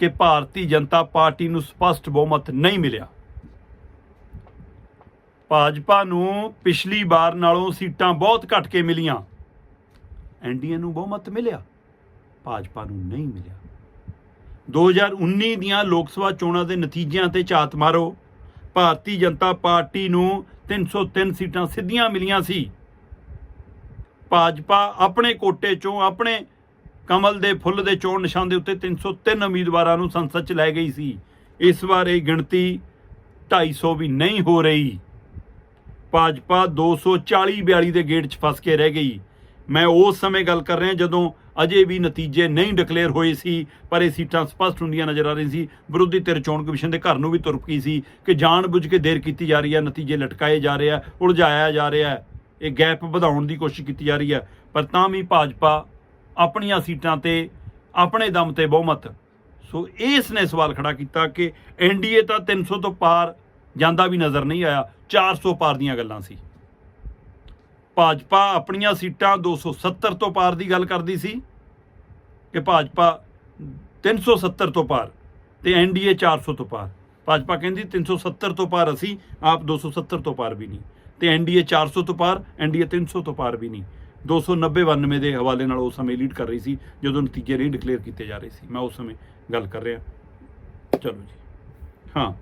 ਕਿ ਭਾਰਤੀ ਜਨਤਾ ਪਾਰਟੀ ਨੂੰ ਸਪਸ਼ਟ ਬਹੁਮਤ ਨਹੀਂ ਮਿਲਿਆ। ਭਾਜਪਾ ਨੂੰ ਪਿਛਲੀ ਵਾਰ ਨਾਲੋਂ ਸੀਟਾਂ ਬਹੁਤ ਘੱਟ ਕੇ ਮਿਲੀਆਂ। ਐਨਡੀਏ ਨੂੰ ਬਹੁਮਤ ਮਿਲਿਆ, ਭਾਜਪਾ ਨੂੰ ਨਹੀਂ ਮਿਲਿਆ। 2019 ਦੀਆਂ ਲੋਕ ਸਭਾ ਚੋਣਾਂ ਦੇ ਨਤੀਜਿਆਂ ਤੇ ਝਾਤ ਮਾਰੋ। ਭਾਰਤੀ ਜਨਤਾ ਪਾਰਟੀ ਨੂੰ 303 ਸੀਟਾਂ ਸਿੱਧੀਆਂ ਮਿਲੀਆਂ ਸੀ। ਭਾਜਪਾ ਆਪਣੇ ਕੋਟੇ ਚੋਂ ਆਪਣੇ ਕਮਲ ਦੇ ਫੁੱਲ ਦੇ ਚੋਣ ਨਿਸ਼ਾਨ ਦੇ ਉੱਤੇ 303 ਉਮੀਦਵਾਰਾਂ ਨੂੰ ਸੰਸਦ 'ਚ ਲੈ ਗਈ ਸੀ। ਇਸ ਵਾਰ ਇਹ ਗਿਣਤੀ 250 ਵੀ ਨਹੀਂ ਹੋ ਰਹੀ। ਭਾਜਪਾ 240 42 ਦੇ ਗੇਟ 'ਚ ਫਸ ਕੇ ਰਹਿ ਗਈ। ਮੈਂ ਉਸ ਸਮੇਂ ਗੱਲ ਕਰ ਰਿਹਾ ਜਦੋਂ ਅਜੇ ਵੀ ਨਤੀਜੇ ਨਹੀਂ ਡਿਕਲੇਅਰ ਹੋਏ ਸੀ, ਪਰ ਇਹ ਸੀਟਾਂ ਸਪਸ਼ਟ ਹੁੰਦੀਆਂ ਨਜ਼ਰ ਆ ਰਹੀ ਸੀ। ਵਿਰੋਧੀ ਧਿਰ ਚੋਣ ਕਮਿਸ਼ਨ ਦੇ ਘਰ ਨੂੰ ਵੀ ਤੁਰਪ ਗਈ ਸੀ ਕਿ ਜਾਣਬੁੱਝ ਕੇ ਦੇਰ ਕੀਤੀ ਜਾ ਰਹੀ ਹੈ, ਨਤੀਜੇ ਲਟਕਾਏ ਜਾ ਰਹੇ ਆ, ਉਲਝਾਇਆ ਜਾ ਰਿਹਾ ਇਹ ਗੈਪ ਵਧਾਉਣ ਦੀ ਕੋਸ਼ਿਸ਼ ਕੀਤੀ ਜਾ ਰਹੀ ਹੈ, ਪਰ ਤਾਂ ਵੀ ਭਾਜਪਾ ਆਪਣੀਆਂ ਸੀਟਾਂ ਤੇ, ਆਪਣੇ ਦਮ ਤੇ ਬਹੁਮਤ। ਸੋ ਇਸ ਨੇ ਸਵਾਲ ਖੜਾ ਕੀਤਾ ਕਿ ਐਨਡੀਏ ਤਾਂ 300 ਤੋਂ ਪਾਰ ਜਾਂਦਾ ਵੀ ਨਜ਼ਰ ਨਹੀਂ ਆਇਆ 400 ਪਾਰ ਦੀਆਂ ਗੱਲਾਂ ਸੀ। ਭਾਜਪਾ ਆਪਣੀਆਂ ਸੀਟਾਂ 270 ਤੋਂ ਪਾਰ ਦੀ ਗੱਲ ਕਰਦੀ ਸੀ ਕਿ ਭਾਜਪਾ 370 ਤੋਂ ਪਾਰ ਤੇ ਐਨਡੀਏ 400 ਤੋਂ ਪਾਰ। ਭਾਜਪਾ ਕਹਿੰਦੀ 370 ਤੋਂ ਪਾਰ ਅਸੀਂ, ਆਪ 270 ਤੋਂ ਪਾਰ ਵੀ ਨਹੀਂ। ਤੇ ਐਨਡੀਏ 400 ਤੋਂ ਪਾਰ ਐਨਡੀਏ 300 ਤੋਂ ਪਾਰ ਵੀ ਨਹੀਂ। 290 92 ਦੇ ਹਵਾਲੇ ਨਾਲ ਉਸ ਸਮੇਂ ਲੀਡ ਕਰ ਰਹੀ ਸੀ, ਜਦੋਂ ਨਤੀਜੇ ਨਹੀਂ ਡਿਕਲੇਅਰ ਕੀਤੇ ਜਾ ਰਹੇ ਸੀ। ਮੈਂ ਉਸ ਸਮੇਂ ਗੱਲ ਕਰ ਰਿਹਾ। ਚਲੋ ਜੀ। ਹਾਂ।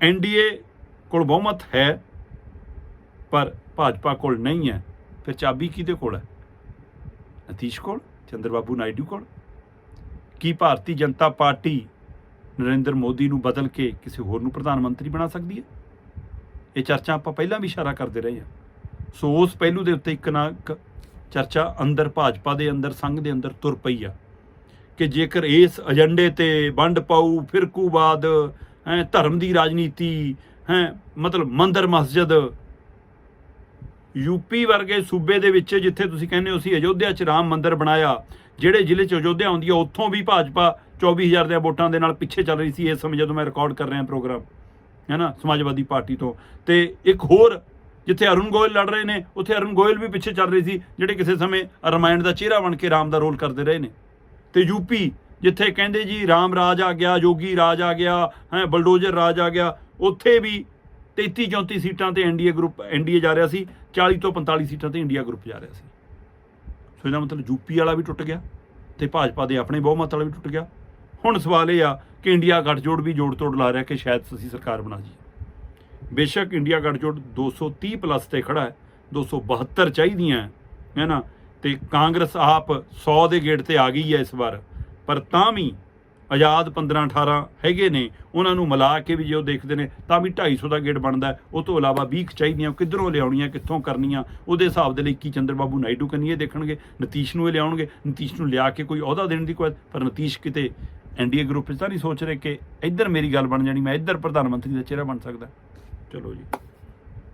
ਐਨਡੀਏ ਕੋਲ ਬਹੁਮਤ ਹੈ, ਪਰ ਭਾਜਪਾ ਕੋਲ ਨਹੀਂ ਹੈ। ਫਿਰ ਚਾਬੀ ਕਿਹਦੇ ਕੋਲ ਹੈ? ਨਤੀਸ਼ ਕੋਲ? ਚੰਦਰਬਾਬੂ ਨਾਇਡੂ ਕੋਲ? ਕੀ ਭਾਰਤੀ ਜਨਤਾ ਪਾਰਟੀ ਨਰਿੰਦਰ ਮੋਦੀ ਨੂੰ ਬਦਲ ਕੇ ਕਿਸੇ ਹੋਰ ਨੂੰ ਪ੍ਰਧਾਨ ਮੰਤਰੀ ਬਣਾ ਸਕਦੀ ਹੈ? ਇਹ ਚਰਚਾ ਆਪਾਂ ਪਹਿਲਾਂ ਵੀ ਇਸ਼ਾਰਾ ਕਰਦੇ ਰਹੇ ਹਾਂ। ਸੋ ਉਸ ਪਹਿਲੂ ਦੇ ਉੱਤੇ ਇੱਕ ਨਾ ਇੱਕ ਚਰਚਾ ਅੰਦਰ ਭਾਜਪਾ ਦੇ ਅੰਦਰ, ਸੰਘ ਦੇ ਅੰਦਰ ਤੁਰ ਪਈ ਆ ਕਿ ਜੇਕਰ ਇਸ ਏਜੰਡੇ ਤੇ ਵੰਡ ਪਾਊ ਫਿਰਕੂਵਾਦ ਹੈ, ਧਰਮ ਦੀ ਰਾਜਨੀਤੀ, ਹੈ, ਮਤਲਬ ਮੰਦਰ ਮਸਜਿਦ ਯੂਪੀ ਵਰਗੇ ਸੂਬੇ ਦੇ ਵਿੱਚ ਜਿੱਥੇ ਤੁਸੀਂ ਕਹਿੰਦੇ ਹੋ ਅਸੀਂ ਅਯੋਧਿਆ 'ਚ ਰਾਮ ਮੰਦਰ ਬਣਾਇਆ, ਜਿਹੜੇ ਜ਼ਿਲ੍ਹੇ 'ਚ ਅਯੋਧਿਆ ਆਉਂਦੀ ਆ, ਉੱਥੋਂ ਵੀ ਭਾਜਪਾ 24000 ਦੇ ਵੋਟਾਂ ਦੇ ਨਾਲ ਪਿੱਛੇ ਚੱਲ ਰਹੀ ਸੀ, ਇਸ ਸਮੇਂ ਜਦੋਂ ਮੈਂ ਰਿਕਾਰਡ ਕਰ ਰਿਹਾ ਪ੍ਰੋਗਰਾਮ, ਹੈ ਨਾ, ਸਮਾਜਵਾਦੀ ਪਾਰਟੀ ਤੋਂ। ਤੇ ਇੱਕ ਹੋਰ ਜਿੱਥੇ ਅਰੁਣ ਗੋਇਲ ਲੜ ਰਹੇ ਨੇ, ਉੱਥੇ ਅਰੁਣ ਗੋਇਲ ਵੀ ਪਿੱਛੇ ਚੱਲ ਰਹੀ ਸੀ, ਜਿਹੜੇ ਕਿਸੇ ਸਮੇਂ ਰਾਮਾਇਣ ਦਾ ਚਿਹਰਾ ਬਣ ਕੇ ਰਾਮ ਦਾ ਰੋਲ ਕਰਦੇ ਰਹੇ ਨੇ। ਤੇ ਯੂਪੀ ਜਿੱਥੇ ਕਹਿੰਦੇ ਜੀ ਰਾਮ ਰਾਜ ਆ ਗਿਆ ਯੋਗੀ ਰਾਜ ਆ ਗਿਆ, ਹੈ, ਬਲਡੋਜ਼ਰ ਰਾਜ ਆ ਗਿਆ, ਉੱਥੇ ਵੀ 33 34 ਸੀਟਾਂ ਤੇ ਐਨਡੀਏ ਗਰੁੱਪ ਐਨਡੀਏ ਜਾ ਰਿਹਾ ਸੀ 40 ਤੋਂ 45 ਸੀਟਾਂ ਤੇ ਇੰਡੀਆ ਗਰੁੱਪ ਜਾ ਰਿਹਾ ਸੀ। ਸੋ ਇਹਦਾ ਮਤਲਬ ਯੂਪੀ ਵਾਲਾ ਵੀ ਟੁੱਟ ਗਿਆ ਤੇ ਭਾਜਪਾ ਦੇ ਆਪਣੇ ਬਹੁਮਤ ਵਾਲਾ ਵੀ ਟੁੱਟ ਗਿਆ। ਹੁਣ ਸਵਾਲ ਇਹ ਆ ਕਿ ਇੰਡੀਆ ਗੱਠਜੋੜ ਵੀ ਜੋੜ ਤੋੜ ਲਾ ਰਿਹਾ ਕਿ ਸ਼ਾਇਦ ਅਸੀਂ ਸਰਕਾਰ ਬਣਾ ਜੀ ਬੇਸ਼ੱਕ ਇੰਡੀਆ ਗੱਠਜੋੜ 230 ਪਲੱਸ ਤੇ ਖੜਾ ਹੈ 272 ਚਾਹੀਦੀਆਂ ਹੈ, ਨਾ? ਤੇ ਕਾਂਗਰਸ ਆਪ 100 ਦੇ ਗੇੜ ਤੇ ਆ ਗਈ ਹੈ ਇਸ ਵਾਰ। ਪਰ ਤਾਂ ਵੀ ਆਜ਼ਾਦ 15 18 ਹੈਗੇ ਨੇ ਉਹਨਾਂ ਨੂੰ ਮਿਲਾ ਕੇ ਵੀ ਜੇ ਉਹ ਦੇਖਦੇ ਨੇ ਤਾਂ ਵੀ 250 ਦਾ ਗੇੜ ਬਣਦਾ ਉਹ ਤੋਂ ਇਲਾਵਾ 20 ਕੁ ਚਾਹੀਦੀਆਂ ਉਹ ਕਿੱਧਰੋਂ ਲਿਆਉਣੀਆਂ ਕਿੱਥੋਂ ਕਰਨੀਆਂ? ਉਹਦੇ ਹਿਸਾਬ ਦੇ ਲਈ ਕੀ ਚੰਦਰਬਾਬੂ ਨਾਇਡੂ ਕੰਨੀ ਦੇਖਣਗੇ ਨਤੀਸ਼ ਨੂੰ ਇਹ ਲਿਆਉਣਗੇ। ਨਤੀਸ਼ ਨੂੰ ਲਿਆ ਕੇ ਕੋਈ ਅਹੁਦਾ ਦੇਣ ਦੀ ਕੋਈ ਪਰ ਨਤੀਸ਼ ਕਿਤੇ ਐਨਡੀਏ ਗਰੁੱਪ 'ਚ ਤਾਂ ਨਹੀਂ ਸੋਚ ਰਹੇ ਕਿ ਇੱਧਰ ਮੇਰੀ ਗੱਲ ਬਣ ਜਾਣੀ ਮੈਂ ਇੱਧਰ ਪ੍ਰਧਾਨ ਮੰਤਰੀ ਦਾ ਚਿਹਰਾ ਬਣ ਸਕਦਾ। ਚਲੋ ਜੀ।